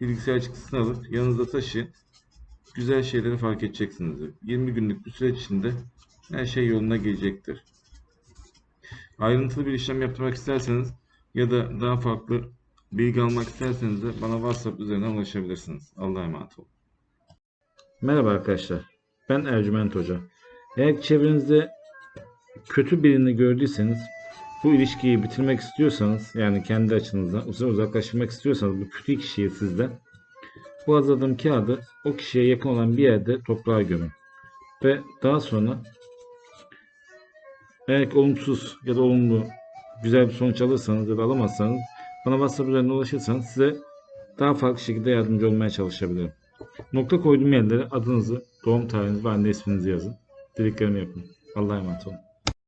Bilgisayar çıktısını alıp yanınızda taşıyın. Güzel şeyleri fark edeceksiniz. 20 günlük bir süreç içinde her şey yoluna gelecektir. Ayrıntılı bir işlem yaptırmak isterseniz ya da daha farklı bilgi almak isterseniz de bana WhatsApp üzerinden ulaşabilirsiniz. Allah'a emanet olun. Merhaba arkadaşlar. Ben Ercüment Hoca. Eğer çevrenizde kötü birini gördüyseniz bu ilişkiyi bitirmek istiyorsanız yani kendi açınızdan uzak uzaklaştırmak istiyorsanız bu kötü kişiyi sizden bu hazırladığım kağıdı o kişiye yakın olan bir yerde toprağa gömün. Ve daha sonra eğer olumsuz ya da olumlu güzel bir sonuç alırsanız ya da alamazsanız bana WhatsApp üzerinden ulaşırsanız size daha farklı şekilde yardımcı olmaya çalışabilirim. Nokta koyduğum yerlere adınızı, doğum tarihinizi ve anne isminizi yazın. Dediklerimi yapın. Allah'a emanet olun.